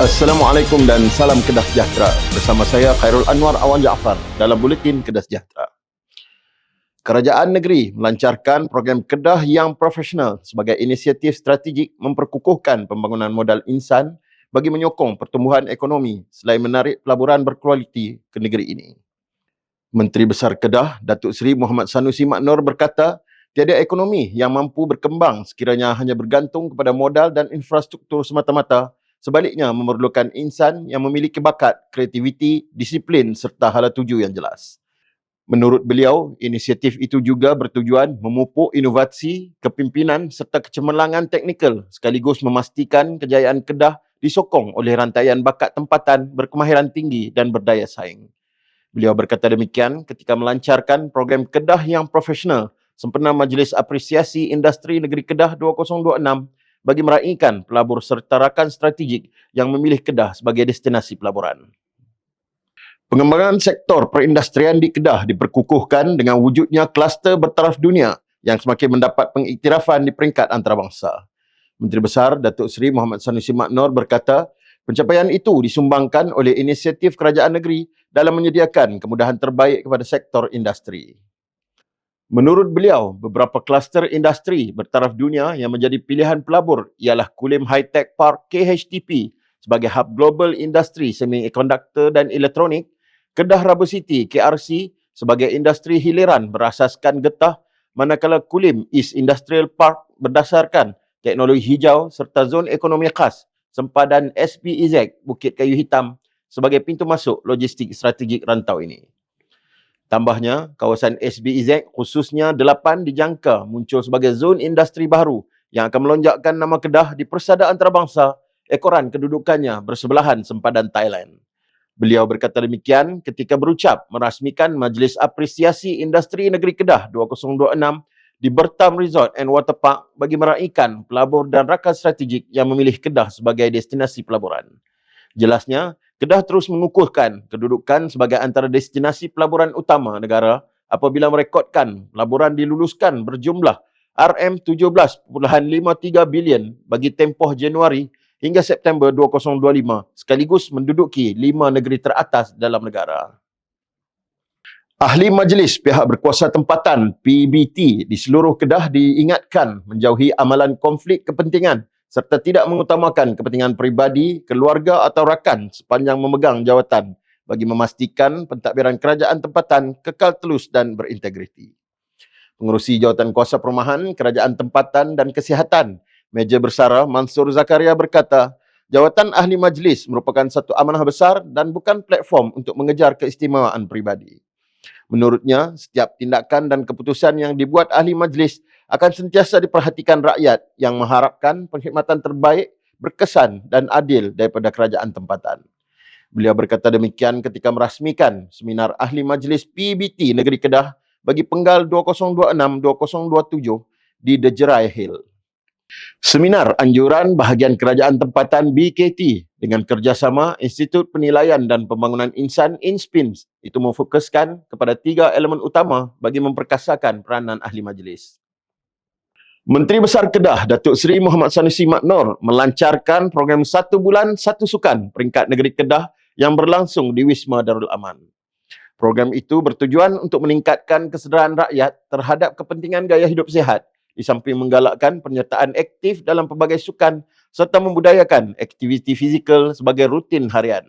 Assalamualaikum dan salam Kedah Sejahtera. Bersama saya Khairul Anwar Awan Jaafar dalam Buletin Kedah Sejahtera. Kerajaan negeri melancarkan program Kedah yang profesional sebagai inisiatif strategik memperkukuhkan pembangunan modal insan bagi menyokong pertumbuhan ekonomi selain menarik pelaburan berkualiti ke negeri ini. Menteri Besar Kedah, Datuk Seri Muhammad Sanusi Maknor berkata, tiada ekonomi yang mampu berkembang sekiranya hanya bergantung kepada modal dan infrastruktur semata-mata Sebaliknya, memerlukan insan yang memiliki bakat, kreativiti, disiplin serta hala tuju yang jelas. Menurut beliau, inisiatif itu juga bertujuan memupuk inovasi, kepimpinan serta kecemerlangan teknikal sekaligus memastikan kejayaan Kedah disokong oleh rantaian bakat tempatan berkemahiran tinggi dan berdaya saing. Beliau berkata demikian ketika melancarkan program Kedah yang profesional sempena Majlis Apresiasi Industri Negeri Kedah 2026 bagi meraihkan pelabur serta rakan strategik yang memilih Kedah sebagai destinasi pelaburan. Pengembangan sektor perindustrian di Kedah diperkukuhkan dengan wujudnya kluster bertaraf dunia yang semakin mendapat pengiktirafan di peringkat antarabangsa. Menteri Besar Datuk Seri Muhammad Sanusi Maknor berkata, pencapaian itu disumbangkan oleh inisiatif kerajaan negeri dalam menyediakan kemudahan terbaik kepada sektor industri. Menurut beliau, beberapa kluster industri bertaraf dunia yang menjadi pilihan pelabur ialah Kulim High Tech Park KHTP sebagai hub global industri semiconductor dan elektronik, Kedah Rubber City KRC sebagai industri hiliran berasaskan getah manakala Kulim East Industrial Park berdasarkan teknologi hijau serta zon ekonomi khas sempadan SPEZ Bukit Kayu Hitam sebagai pintu masuk logistik strategik rantau ini. Tambahnya, kawasan SBEZ khususnya 8 dijangka muncul sebagai zon industri baru yang akan melonjakkan nama Kedah di persada antarabangsa ekoran kedudukannya bersebelahan sempadan Thailand. Beliau berkata demikian ketika berucap merasmikan Majlis Apresiasi Industri Negeri Kedah 2026 di Bertam Resort and Water Park bagi meraihkan pelabur dan rakan strategik yang memilih Kedah sebagai destinasi pelaburan. Jelasnya, Kedah terus mengukuhkan kedudukan sebagai antara destinasi pelaburan utama negara apabila merekodkan pelaburan diluluskan berjumlah RM17.53 bilion bagi tempoh Januari hingga September 2025 sekaligus menduduki lima negeri teratas dalam negara. Ahli Majlis Pihak Berkuasa Tempatan PBT di seluruh Kedah diingatkan menjauhi amalan konflik kepentingan serta tidak mengutamakan kepentingan peribadi, keluarga atau rakan sepanjang memegang jawatan bagi memastikan pentadbiran kerajaan tempatan kekal telus dan berintegriti. Pengurusi Jawatan Kuasa Perumahan, Kerajaan Tempatan dan Kesihatan, Meja Bersara Mansur Zakaria berkata, jawatan ahli majlis merupakan satu amanah besar dan bukan platform untuk mengejar keistimewaan peribadi. Menurutnya, setiap tindakan dan keputusan yang dibuat ahli majlis akan sentiasa diperhatikan rakyat yang mengharapkan perkhidmatan terbaik, berkesan dan adil daripada kerajaan tempatan. Beliau berkata demikian ketika merasmikan seminar ahli majlis PBT Negeri Kedah bagi penggal 2026-2027 di Dejerai Hill. Seminar anjuran bahagian kerajaan tempatan BKT dengan kerjasama Institut Penilaian dan Pembangunan Insan INSPINS itu memfokuskan kepada tiga elemen utama bagi memperkasakan peranan ahli majlis. Menteri Besar Kedah, Datuk Seri Muhammad Sanusi Maknor melancarkan program satu bulan satu sukan peringkat negeri Kedah yang berlangsung di Wisma Darul Aman. Program itu bertujuan untuk meningkatkan kesedaran rakyat terhadap kepentingan gaya hidup sihat di samping menggalakkan penyertaan aktif dalam pelbagai sukan serta membudayakan aktiviti fizikal sebagai rutin harian.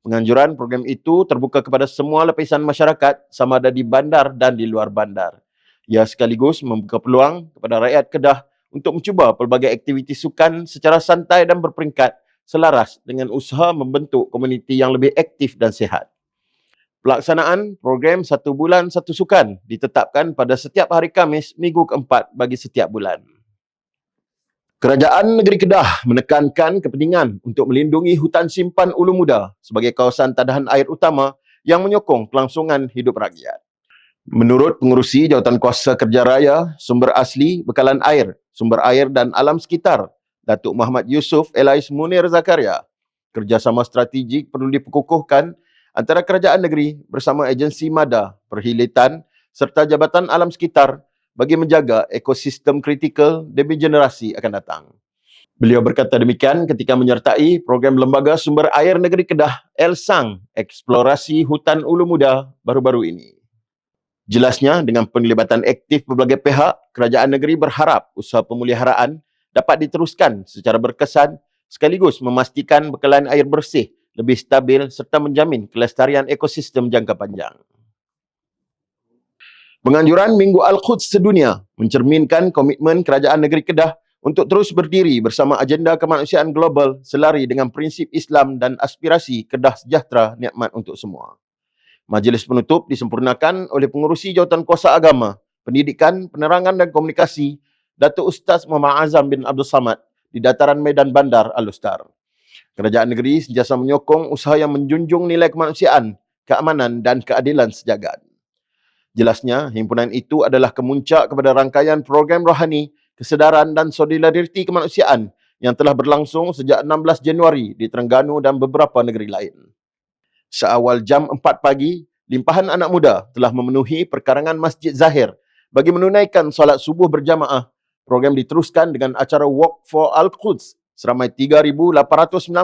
Penganjuran program itu terbuka kepada semua lapisan masyarakat sama ada di bandar dan di luar bandar. Ia sekaligus membuka peluang kepada rakyat Kedah untuk mencuba pelbagai aktiviti sukan secara santai dan berperingkat selaras dengan usaha membentuk komuniti yang lebih aktif dan sihat. Pelaksanaan program satu bulan satu sukan ditetapkan pada setiap hari Kamis minggu keempat bagi setiap bulan. Kerajaan Negeri Kedah menekankan kepentingan untuk melindungi hutan simpan ulu muda sebagai kawasan tadahan air utama yang menyokong kelangsungan hidup rakyat. Menurut pengurusi Jawatan Kuasa Kerja Raya, sumber asli, bekalan air, sumber air dan alam sekitar, Datuk Muhammad Yusof Elais Munir Zakaria, kerjasama strategik perlu diperkukuhkan antara kerajaan negeri bersama agensi MADA, Perhilitan serta Jabatan Alam Sekitar bagi menjaga ekosistem kritikal demi generasi akan datang. Beliau berkata demikian ketika menyertai program Lembaga Sumber Air Negeri Kedah Elsang Eksplorasi Hutan Ulu Muda baru-baru ini. Jelasnya dengan penglibatan aktif berbagai pihak, kerajaan negeri berharap usaha pemeliharaan dapat diteruskan secara berkesan sekaligus memastikan bekalan air bersih lebih stabil serta menjamin kelestarian ekosistem jangka panjang. Penganjuran Minggu Al-Quds sedunia mencerminkan komitmen kerajaan negeri Kedah untuk terus berdiri bersama agenda kemanusiaan global selari dengan prinsip Islam dan aspirasi kedah sejahtera nikmat untuk semua. Majlis penutup disempurnakan oleh pengurusi jawatan kuasa agama, pendidikan, penerangan dan komunikasi Datuk Ustaz Muhammad Azam bin Abdul Samad di dataran Medan Bandar Al-Ustar. Kerajaan negeri sentiasa menyokong usaha yang menjunjung nilai kemanusiaan, keamanan dan keadilan sejagat. Jelasnya, himpunan itu adalah kemuncak kepada rangkaian program rohani kesedaran dan solidariti kemanusiaan yang telah berlangsung sejak 16 Januari di Terengganu dan beberapa negeri lain. Seawal jam 4 pagi, limpahan anak muda telah memenuhi perkarangan Masjid Zahir bagi menunaikan solat subuh berjamaah. Program diteruskan dengan acara Walk for Al-Quds seramai 3,819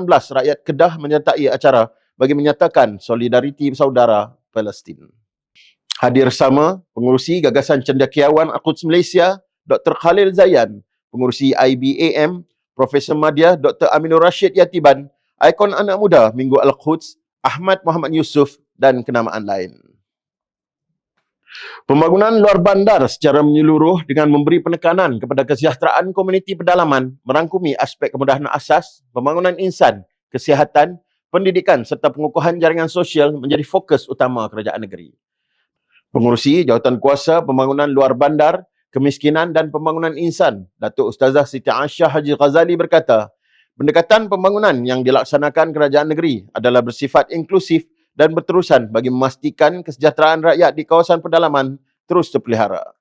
rakyat Kedah menyertai acara bagi menyatakan solidariti saudara Palestin. Hadir sama pengurusi gagasan cendekiawan Al-Quds Malaysia, Dr. Khalil Zayan, pengurusi IBAM, Profesor Madya Dr. Aminur Rashid Yatiban, ikon anak muda Minggu Al-Quds, Ahmad Muhammad Yusuf dan kenamaan lain. Pembangunan luar bandar secara menyeluruh dengan memberi penekanan kepada kesejahteraan komuniti pedalaman merangkumi aspek kemudahan asas, pembangunan insan, kesihatan, pendidikan serta pengukuhan jaringan sosial menjadi fokus utama kerajaan negeri. Pengurusi jawatan kuasa pembangunan luar bandar Kemiskinan dan Pembangunan Insan, Datuk Ustazah Siti Aisyah Haji Ghazali berkata, pendekatan pembangunan yang dilaksanakan kerajaan negeri adalah bersifat inklusif dan berterusan bagi memastikan kesejahteraan rakyat di kawasan pedalaman terus terpelihara.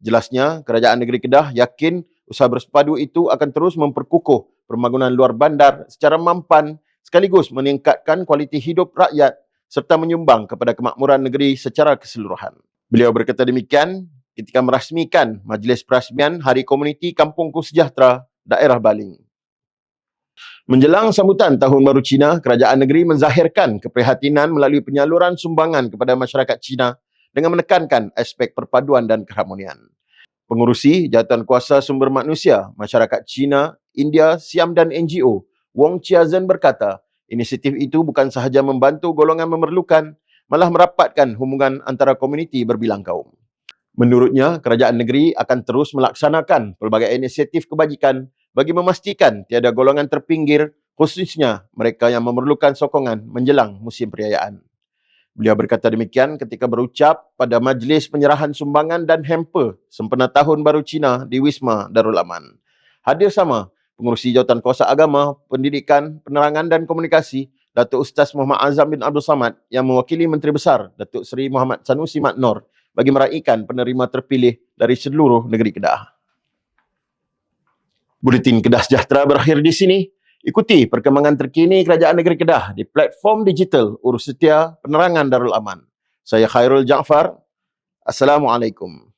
Jelasnya, kerajaan negeri Kedah yakin usaha bersepadu itu akan terus memperkukuh pembangunan luar bandar secara mampan sekaligus meningkatkan kualiti hidup rakyat serta menyumbang kepada kemakmuran negeri secara keseluruhan. Beliau berkata demikian ketika merasmikan Majlis Perasmian Hari Komuniti Kampungku Sejahtera Daerah Baling. Menjelang sambutan Tahun Baru Cina, Kerajaan Negeri menzahirkan keprihatinan melalui penyaluran sumbangan kepada masyarakat Cina dengan menekankan aspek perpaduan dan keharmonian. Pengurusi Jawatan Kuasa Sumber Manusia Masyarakat Cina, India, Siam dan NGO, Wong Chia-Zhen berkata, inisiatif itu bukan sahaja membantu golongan memerlukan, malah merapatkan hubungan antara komuniti berbilang kaum. Menurutnya, kerajaan negeri akan terus melaksanakan pelbagai inisiatif kebajikan bagi memastikan tiada golongan terpinggir khususnya mereka yang memerlukan sokongan menjelang musim perayaan. Beliau berkata demikian ketika berucap pada majlis penyerahan sumbangan dan hamper sempena Tahun Baru Cina di Wisma Darul Aman. Hadir sama pengurusi jawatan kuasa agama, pendidikan, penerangan dan komunikasi Datuk Ustaz Muhammad Azam bin Abdul Samad yang mewakili Menteri Besar Datuk Seri Muhammad Sanusi Mat Nor bagi meraihkan penerima terpilih dari seluruh negeri Kedah. Buletin Kedah Sejahtera berakhir di sini. Ikuti perkembangan terkini Kerajaan Negeri Kedah di platform digital Urus Setia Penerangan Darul Aman. Saya Khairul Jaafar. Assalamualaikum.